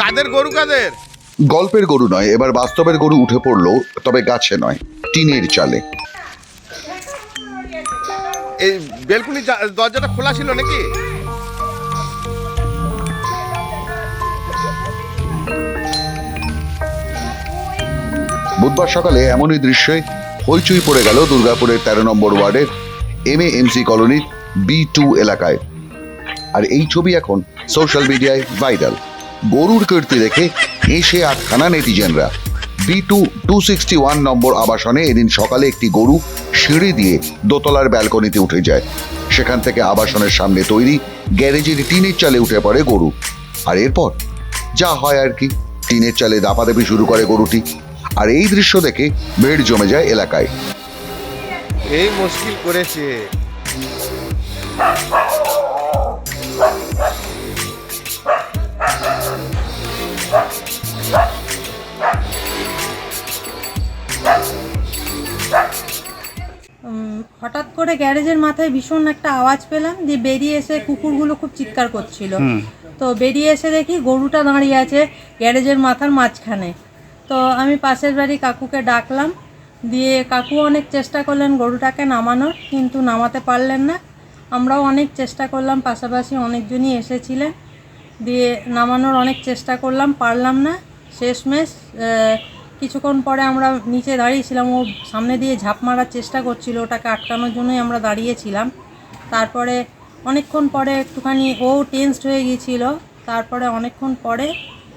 কাদের গরু কাদের? গল্পের গরু নয় এবার বাস্তবের গরু উঠে পড়ল তবে গাছে নয় টিনের চালে। এই বেলকুনি দরজাটা খোলা ছিল নাকি? বুধবার সকালে এমনই দৃশ্যে হইচই পড়ে গেল দুর্গাপুরের তেরো নম্বর ওয়ার্ডের এম এ এমসি কলোনির বি টু এলাকায়। আর এই ছবি এখন সোশ্যাল মিডিয়ায় ভাইরাল গরুর কীর্তি দেখে এসে আটখানা নেটিজেনরা। B two two sixty one number আবাসনে এদিন সকালে একটি গরু সিঁড়ি দিয়ে দোতলার ব্যালকনিতে উঠে যায়। সেখান থেকে আবাসনের সামনে তৈরি গ্যারেজের টিনের চালে উঠে পড়ে গরু। আর এরপর? যা হয় আর কি। টিনের চালে দাপাদাপি শুরু করে গরুটি। আর এই দৃশ্য দেখে ভিড় জমে যায় এলাকায়। এই মুশকিল করেছে। হঠাৎ করে গ্যারেজের মাথায় ভীষণ একটা আওয়াজ পেলাম দিয়ে বেরিয়ে এসে কুকুরগুলো খুব চিৎকার করছিল। তো বেরিয়ে এসে দেখি গরুটা দাঁড়িয়ে আছে গ্যারেজের মাথার মাঝখানে। তো আমি পাশের বাড়ি কাকুকে ডাকলাম দিয়ে কাকু অনেক চেষ্টা করলেন গরুটাকে নামানোর কিন্তু নামাতে পারলেন না। আমরাও অনেক চেষ্টা করলাম পাশাপাশি অনেকজনই এসেছিলেন। দিয়ে নামানোর অনেক চেষ্টা করলাম পারলাম না। শেষমেশ কিছুক্ষণ পরে আমরা নিচে দাঁড়িয়েছিলাম ও সামনে দিয়ে ঝাঁপ মারার চেষ্টা করছিল ওটাকে আটকানোর জন্যই আমরা দাঁড়িয়েছিলাম। তারপরে অনেকক্ষণ পরে একটুখানি ও টেন্সড হয়ে গিয়েছিল তারপরে অনেকক্ষণ পরে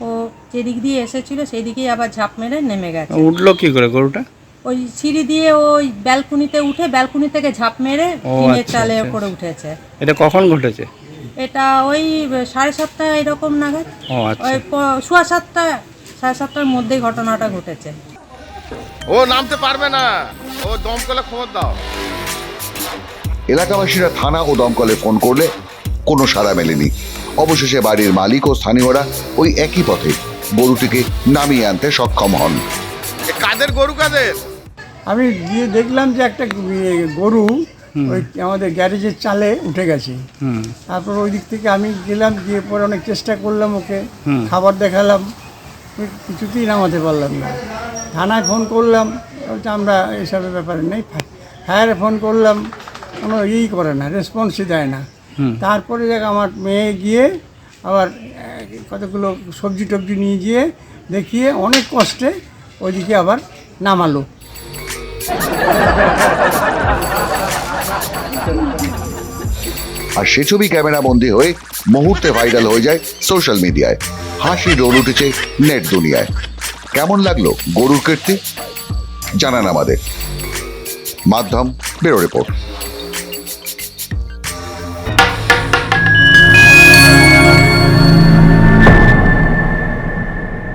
ও যেদিক দিয়ে এসেছিল সেই দিকেই আবার ঝাঁপ মেরে নেমে গেছে। উঠল কি করে গরুটা? ওই সিঁড়ি দিয়ে ওই ব্যালকনিতে উঠে ব্যালকনি থেকে ঝাঁপ মেরে টিনের আচ্ছা, চালে আচ্ছা, করে উঠেছে। এটা কখন ঘটেছে? এটা ওই সাড়ে সাতটা এরকম নাগাদ। আচ্ছা। ওই সোয়া সাতটা সাড়ে সাতটার মধ্যেই ঘটনাটা ঘটেছে। ও নামতে পারবে না। ও দমকলে খবর দাও। এলাকাবাসীরা থানা ও দমকলে ফোন করলে কোনো সাড়া মেলেনি। অবশেষে বাড়ির মালিক ও স্থানীয়রা ওই একই পথে গরুটিকে নামিয়ে আনতে সক্ষম হন। কাদের গরু কাদের? আমি গিয়ে দেখলাম যে একটা গরু ওই আমাদের গ্যারেজের চালে উঠে গেছে। তারপর ওই দিক থেকে আমি গেলাম গিয়ে পরে অনেক চেষ্টা করলাম ওকে। খাবার দেখালাম। কিছুতেই নামাতে পারলাম না। থানায় ফোন করলাম আমরা এসবের ব্যাপারে নেই ফায়ারে ফোন করলাম কোনো ইয়েই করে না রেসপন্সই দেয় না। তারপরে দেখ আমার মেয়ে গিয়ে আবার কতগুলো সবজি টবজি নিয়ে গিয়ে দেখিয়ে অনেক কষ্টে ওইদিকে আবার নামালো। আর সে ছবি ক্যামেরা বন্দী হয়ে মুহূর্তে ভাইরাল হয়ে যায় সোশ্যাল মিডিয়ায়। হাসি রোল উঠেছে নেট দুনিয়ায়। কেমন লাগল গরুর কীর্তি? জানান আমাদের। মাধ্যম বেরো রিপোর্ট।